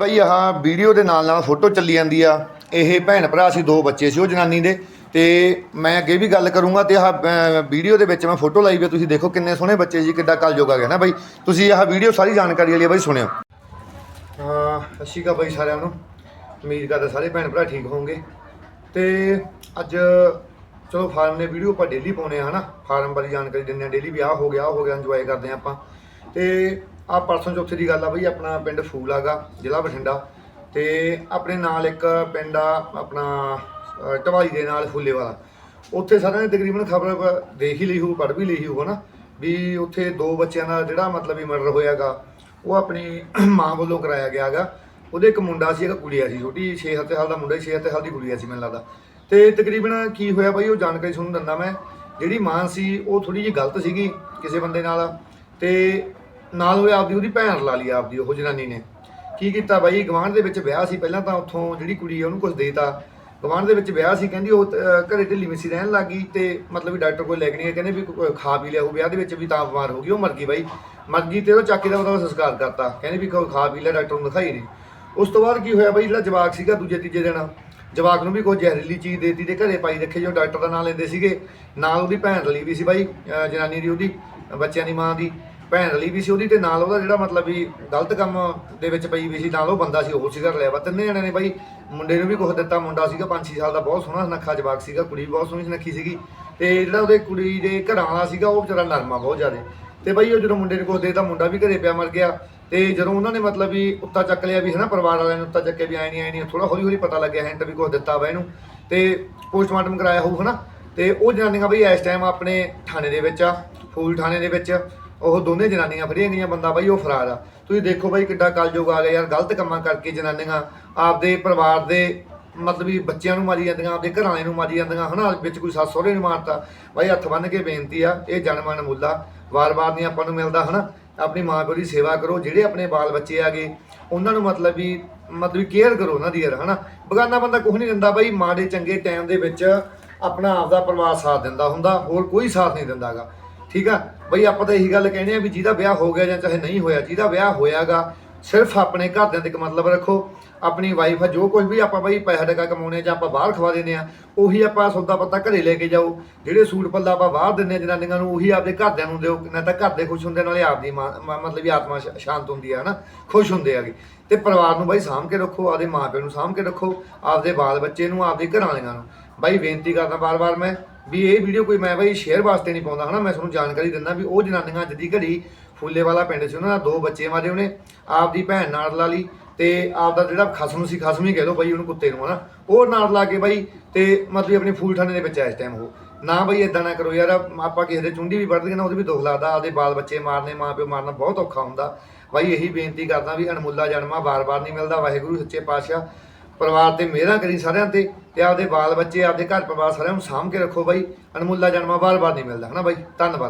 ਬਾਈ ਆਹ ਵੀਡੀਓ ਦੇ ਨਾਲ ਨਾਲ ਫੋਟੋ ਚੱਲੀ ਜਾਂਦੀ ਆ। ਇਹ ਭੈਣ ਭਰਾ ਸੀ, ਦੋ ਬੱਚੇ ਸੀ ਉਹ ਜਨਾਨੀ ਦੇ। ਤੇ ਮੈਂ ਅੱਗੇ ਵੀ ਗੱਲ ਕਰੂੰਗਾ ਤੇ ਆਹ ਵੀਡੀਓ ਦੇ ਵਿੱਚ ਮੈਂ ਫੋਟੋ ਲਾਈ ਵੀ ਤੁਸੀਂ ਦੇਖੋ ਕਿੰਨੇ ਸੋਹਣੇ ਬੱਚੇ ਜੀ ਕਿੱਦਾਂ ਕੱਲ ਜੋਗਾ ਗਿਆ ਨਾ ਬਾਈ। ਤੁਸੀਂ ਆਹ ਵੀਡੀਓ ਸਾਰੀ ਜਾਣਕਾਰੀ ਵਾਲੀ ਆ ਬਾਈ, ਸੁਣਿਓ। ਹਾਂ, ਸਤਿ ਸ਼੍ਰੀ ਅਕਾਲ ਬਾਈ ਸਾਰਿਆਂ ਨੂੰ। ਉਮੀਦ ਕਰਦਾ ਸਾਰੇ ਭੈਣ ਭਰਾ ਠੀਕ ਹੋਵੋਗੇ ਤੇ ਅੱਜ ਚਲੋ ਫਾਰਮ ਨੇ ਵੀਡੀਓ ਆਪਾਂ ਡੇਲੀ ਪਾਉਨੇ ਆ, ਹਨਾ। ਫਾਰਮ ਬਾਰੇ ਜਾਣਕਾਰੀ ਦਿੰਦੇ ਆ ਡੇਲੀ ਵੀ ਆਹ ਹੋ ਗਿਆ, ਆਹ ਹੋ ਗਿਆ ਇੰਜੋਏ ਕਰਦੇ ਆ ਆਪਾਂ। ਤੇ ਆ ਪਰਸੋਂ ਚੌਥੇ ਦੀ ਗੱਲ ਆ ਬਈ, ਆਪਣਾ ਪਿੰਡ ਫੂਲ ਆਗਾ ਜ਼ਿਲ੍ਹਾ ਬਠਿੰਡਾ। ਤੇ ਆਪਣੇ ਨਾਲ ਇੱਕ ਪਿੰਡ ਆ, ਆਪਣਾ ਢਵਾਈ ਦੇ ਨਾਲ ਫੁੱਲੇ ਵਾਲਾ। ਉੱਥੇ ਸਾਰਿਆਂ ਨੇ ਤਕਰੀਬਨ ਖਬਰ ਦੇਖ ਹੀ ਲਈ ਹੋਊ, ਪੜ੍ਹ ਵੀ ਲਈ ਹੋਊ ਹਨਾ ਵੀ ਉੱਥੇ ਦੋ ਬੱਚਿਆਂ ਦਾ ਜਿਹੜਾ ਮਤਲਬ ਵੀ ਮਰਡਰ ਹੋਇਆਗਾ, ਉਹ ਆਪਣੀ ਮਾਂ ਵੱਲੋਂ ਕਰਾਇਆ ਗਿਆਗਾ। ਉਹਦੇ ਇੱਕ ਮੁੰਡਾ ਸੀ, ਇੱਕ ਕੁੜੀਆ ਸੀ, ਛੋਟੀ 6-7 ਸਾਲ ਦਾ ਮੁੰਡਾ ਸੀ 6-7 ਸਾਲ ਦੀ ਕੁੜੀਆ ਸੀ, ਮੈਨੂੰ ਲੱਗਦਾ। ਤੇ ਤਕਰੀਬਨ ਕੀ ਹੋਇਆ ਬਾਈ, ਉਹ ਜਾਣਕਾਰੀ ਤੁਹਾਨੂੰ ਦਿੰਦਾ ਮੈਂ, ਜਿਹੜੀ ਮਾਂ ਸੀ, ਉਹ ਥੋੜੀ ਜਿਹੀ ਗਲਤ ਸੀਗੀ ਕਿਸੇ ਬੰਦੇ ਨਾਲ। ਤੇ ਨਾਲ ਹੋਇਆ ਆਪਦੀ ਉਹਦੀ ਭੈਣ ਲਾ ਲਈ ਆਪਦੀ ਉਹ ਜਨਾਨੀ ਨੇ। ਕੀ ਕੀਤਾ ਬਾਈ ਗਵਾਂਢ ਦੇ ਵਿੱਚ ਵਿਆਹ ਸੀ ਪਹਿਲਾਂ ਤਾਂ ਉੱਥੋਂ ਜਿਹੜੀ ਕੁੜੀ ਆ ਉਹਨੂੰ ਕੁਝ ਦੇਤਾ। ਗਵਾਂਢ ਦੇ ਵਿੱਚ ਵਿਆਹ ਸੀ ਕਹਿੰਦੀ ਉਹ ਅਹ, ਘਰੇ ਢਿੱਲੀ ਮਿੱਸੀ ਰਹਿਣ ਲੱਗੀ ਤੇ ਮਤਲਬ ਵੀ ਡਾਕਟਰ ਕੋਲ ਲੈ ਕੇ ਨਹੀਂ ਗਏ ਕਹਿੰਦੇ ਵੀ ਖਾ ਪੀ ਲਿਆ ਉਹ ਵਿਆਹ ਦੇ ਵਿੱਚ ਵੀ ਤਾਂ ਬਿਮਾਰ ਹੋ ਗਈ ਉਹ ਮਰ ਗਈ ਬਾਈ। ਮਰ ਗਈ ਤੇ ਉਹ ਚਾਕੀ ਦਾ ਉਹਦਾ ਸੰਸਕਾਰ ਕਰਤਾ। ਕਹਿੰਦੇ ਵੀ ਕੋਈ ਖਾ ਪੀ ਲਿਆ ਡਾਕਟਰ ਨੂੰ ਦਿਖਾਈ ਨਹੀਂ। ਉਸ ਤੋਂ ਬਾਅਦ ਕੀ ਹੋਇਆ ਬਾਈ ਜਿਹੜਾ ਜਵਾਕ ਸੀਗਾ ਦੂਜੇ ਤੀਜੇ ਦਿਨ ਜਵਾਕ ਨੂੰ ਵੀ ਕੋਈ ਜ਼ਹਿਰੀਲੀ ਚੀਜ਼ ਦੇਤੀ ਤੇ ਘਰੇ ਪਾਈ ਰੱਖੇ ਜੋ ਡਾਕਟਰ ਦਾ ਨਾਂ ਲੈਂਦੇ ਸੀਗੇ। ਨਾਲ ਉਹਦੀ ਭੈਣ ਰਲੀ ਵੀ ਸੀ ਬਾਈ ਜਨਾਨੀ ਦੀ ਉਹਦੀ ਬੱਚਿਆਂ ਦੀ ਮਾਂ ਦੀ। ਭੈਣ ਰਲੀ ਵੀ ਸੀ ਉਹਦੀ ਤੇ ਨਾਲ ਉਹਦਾ ਜਿਹੜਾ ਮਤਲਬ ਵੀ ਗਲਤ ਕੰਮ ਦੇ ਵਿੱਚ ਪਈ ਵੀ ਸੀ, ਨਾਲ ਉਹ ਬੰਦਾ ਸੀ, ਉਹ ਸੀਗਾ ਰਲਿਆ ਵਾ ਤਿੰਨੇ ਜਣੇ ਨੇ ਬਾਈ ਮੁੰਡੇ ਨੂੰ ਵੀ ਕੁਝ ਦਿੱਤਾ, ਮੁੰਡਾ ਸੀਗਾ 5-6 ਸਾਲ ਦਾ, ਬਹੁਤ ਸੋਹਣਾ ਨੱਖਾ ਜਵਾਕ ਸੀਗਾ, ਕੁੜੀ ਵੀ ਬਹੁਤ ਸੋਹਣੀ ਸੁਨੱਖੀ ਸੀਗੀ। ਤੇ ਜਿਹੜਾ ਉਹਦੇ ਕੁੜੀ ਦੇ ਘਰਾਂ ਵਾਲਾ ਸੀਗਾ, ਉਹ ਵਿਚਾਰਾ ਨਰਮਾ ਬਹੁਤ ਜ਼ਿਆਦਾ। ਤੇ ਬਾਈ ਉਹ ਜਦੋਂ ਮੁੰਡੇ ਨੂੰ ਕੁਝ ਦੇਤਾ, ਮੁੰਡਾ ਵੀ ਘਰੇ ਪਿਆ ਮਰ ਗਿਆ। ਤੇ ਜਦੋਂ ਉਹਨਾਂ ਨੇ ਮਤਲਬ ਵੀ ਉੱਤਾ ਚੱਕ ਲਿਆ ਵੀ ਹਨਾ, ਪਰਿਵਾਰ ਵਾਲਿਆਂ ਨੇ ਉੱਤਾ ਚੱਕੇ ਵੀ ਆਏ ਨਹੀਂ ਆਏ ਨਹੀਂ ਥੋੜਾ ਹੌਲੀ ਹੌਲੀ ਪਤਾ ਲੱਗਿਆ, ਹੈਂਟ ਵੀ ਕੁਝ ਦਿੱਤਾ ਵਾ ਇਹਨੂੰ। ਤੇ ਪੋਸਟਮਾਰਟਮ ਕਰਾਇਆ ਹੋਊ ਹਨਾ। ਤੇ ਉਹ ਜਨਾਨੀਆਂ ਬਈ ਇਸ ਟਾਈਮ ਆਪਣੇ ਥਾਣੇ ਦੇ ਵਿੱਚ ਆ, ਫੂਲ ਥਾਣੇ ਦੇ ਵਿੱਚ। ਉਹ ਦੋਨੇ ਜਨਾਨੀਆਂ ਫਰੀਆਂ ਗਈਆਂ, ਬੰਦਾ ਬਾਈ ਉਹ ਫਰਾਰ ਆ। ਤੁਸੀਂ ਦੇਖੋ ਬਾਈ ਕਿੱਡਾ ਕਲਯੁਗ ਆ ਗਿਆ ਯਾਰ, ਗਲਤ ਕੰਮਾਂ ਕਰਕੇ ਜਨਾਨੀਆਂ ਆਪਦੇ ਪਰਿਵਾਰ ਦੇ ਮਤਲਬ ਵੀ ਬੱਚਿਆਂ ਨੂੰ ਮਾਰੀ ਜਾਂਦੀਆਂ, ਆਪਦੇ ਘਰਾਂ ਵਾਲਿਆਂ ਨੂੰ ਮਾਰੀ ਜਾਂਦੀਆਂ, ਹਨਾ? ਵਿੱਚ ਕੋਈ ਸੱਸ ਸਹੁਰੇ ਨੂੰ ਮਾਰਤਾ। ਬਾਈ ਹੱਥ ਬੰਨ ਕੇ ਬੇਨਤੀ ਆ, ਇਹ ਜਨਮਨ ਮੁੱਲਾ, ਵਾਰ-ਵਾਰ ਨਹੀਂ ਆਪਾਂ ਨੂੰ ਮਿਲਦਾ, ਹਨਾ? ਆਪਣੀ ਮਾਂ ਪਿਓ ਦੀ ਸੇਵਾ ਕਰੋ, ਜਿਹੜੇ ਆਪਣੇ ਬਾਲ ਬੱਚੇ ਆਗੇ, ਉਹਨਾਂ ਨੂੰ ਮਤਲਬ ਵੀ ਮਤਲਬ ਵੀ ਕੇਅਰ ਕਰੋ ਉਹਨਾਂ ਦੀ ਯਾਰ, ਹਨਾ? ਬਗਾਨਾ ਬੰਦਾ ਕੁਝ ਨਹੀਂ ਦਿੰਦਾ ਬਾਈ, ਮਾੜੇ ਚੰਗੇ ਟਾਈਮ ਦੇ ਵਿੱਚ ਆਪਣਾ ਆਪਦਾ ਪਰਿਵਾਰ ਸਾਥ ਦਿੰਦਾ ਹੁੰਦਾ, ਹੋਰ ਕੋਈ ਸਾਥ ਨਹੀਂ ਦਿੰਦਾਗਾ। ਠੀਕ ਆ? ਬਈ ਆਪਾਂ ਤਾਂ ਇਹੀ ਗੱਲ ਕਹਿੰਦੇ ਆ ਵੀ ਜਿਹਦਾ ਵਿਆਹ ਹੋ ਗਿਆ ਜਾਂ ਚਾਹੇ ਨਹੀਂ ਹੋਇਆ, ਜਿਹਦਾ ਵਿਆਹ ਹੋਇਆਗਾ, ਸਿਰਫ ਆਪਣੇ ਘਰਦਿਆਂ ਤੇ ਇੱਕ ਮਤਲਬ ਰੱਖੋ। ਆਪਣੀ ਵਾਈਫ ਆ, ਜੋ ਕੁਝ ਵੀ ਆਪਾਂ ਬਈ ਪੈਸਾ ਟਕਾ ਕਮਾਉਣੇ ਜਾਂ ਆਪਾਂ ਬਾਹਰ ਖਵਾ ਦਿੰਦੇ ਆ, ਉਹੀ ਆਪਾਂ ਸੌਦਾ ਪੱਤਾ ਘਰੇ ਲੈ ਕੇ ਜਾਓ। ਜਿਹੜੇ ਸੂਟ ਪੱਲਾ ਆਪਾਂ ਬਾਹਰ ਦਿੰਦੇ ਆ ਜਨਾਨੀਆਂ ਨੂੰ, ਉਹੀ ਆਪਦੇ ਘਰਦਿਆਂ ਨੂੰ ਦਿਓ। ਨਾ ਤਾਂ ਘਰ ਦੇ ਖੁਸ਼ ਹੁੰਦੇ, ਨਾਲੇ ਆਪਦੀ ਮਾਂ- ਮਤਲਬ ਵੀ ਆਤਮਾ ਸ਼ਾਂਤ ਹੁੰਦੀ ਆ, ਹਨਾ? ਖੁਸ਼ ਹੁੰਦੇ ਆਗੇ ਤੇ ਪਰਿਵਾਰ ਨੂੰ ਬਾਈ ਸਾਂਭ ਕੇ ਰੱਖੋ, ਆਪਦੇ ਮਾਪਿਆਂ ਨੂੰ ਸਾਂਭ ਕੇ ਰੱਖੋ, ਆਪਦੇ ਬਾਲ ਬੱਚੇ ਨੂੰ, ਆਪਦੇ ਘਰਾਂ ਵਾਲਿਆਂ ਨੂੰ। ਬਾਈ ਬੇਨਤੀ ਕਰਦਾ ਬਾਰ-ਬਾਰ ਮੈਂ ਵੀ ਇਹ ਵੀਡੀਓ ਕੋਈ ਮੈਂ ਬਾਈ ਸ਼ੇਅਰ ਵਾਸਤੇ ਨਹੀਂ ਪਾਉਂਦਾ, ਹਨਾ? ਮੈਂ ਤੁਹਾਨੂੰ ਜਾਣਕਾਰੀ ਦਿੰਦਾ ਵੀ ਉਹ ਜਨਾਨੀਆਂ ਅੱਜ ਦੀ ਘੜੀ ਫੁੱਲੇ ਵਾਲਾ ਪਿੰਡ ਸੀ, ਉਹਨਾਂ ਦਾ ਦੋ ਬੱਚੇ ਮਾਰੇ ਉਹਨੇ, ਆਪਦੀ ਭੈਣ ਨਾਲ ਲਾ ਲਈ ਤੇ ਆਪਦਾ ਜਿਹੜਾ ਖਸਮ ਸੀ, ਖਸਮ ਹੀ ਕਹਿ ਲਓ ਬਾਈ ਉਹਨੂੰ ਕੁੱਤੇ ਨੂੰ, ਹਨਾ? ਉਹ ਨਾਲ ਲਾ ਕੇ ਬਾਈ ਤੇ ਮਤਲਬ ਆਪਣੇ ਫੂਲ ਥਾਣੇ ਦੇ ਵਿੱਚ ਇਸ ਟਾਈਮ ਉਹ। ਨਾ ਬਾਈ ਇਦਾਂ ਨਾ ਕਰੋ ਯਾਰ, ਆਪਾਂ ਕਿਸੇ ਦੇ ਚੁੰਡੀ ਵੀ ਵੱਢਦੇ ਨਾ, ਉਹਦੇ ਵੀ ਦੁੱਖ ਲੱਗਦਾ, ਆਪਦੇ ਬਾਲ ਬੱਚੇ ਮਾਰਨੇ ਮਾਂ ਪਿਓ ਮਾਰਨਾ ਬਹੁਤ ਔਖਾ ਹੁੰਦਾ। ਬਾਈ ਇਹੀ ਬੇਨਤੀ ਕਰਦਾ ਵੀ ਅਣਮੁੱਲਾ ਜਨਮਾ ਬਾਰ-ਬਾਰ ਨਹੀਂ ਮਿਲਦਾ, ਵਾਹਿਗੁਰੂ, ਸੱਚੇ ਪਾਤਸ਼ਾਹ। ਪਰਿਵਾਰ ਤੇ ਮਿਹਰਾਂ ਕਰੀ ਸਾਰਿਆਂ ਤੇ ਤੇ ਆਪਦੇ ਬਾਲ ਬੱਚੇ, ਆਪਦੇ ਘਰ ਪਰਿਵਾਰ ਸਾਰਿਆਂ ਨੂੰ ਸਾਂਭ ਕੇ ਰੱਖੋ ਬਾਈ। ਅਣਮੁੱਲਾ ਜਨਮਾ ਬਾਰ-ਬਾਰ ਨਹੀਂ ਮਿਲਦਾ, ਹਨਾ ਬਾਈ? ਧੰਨਵਾਦ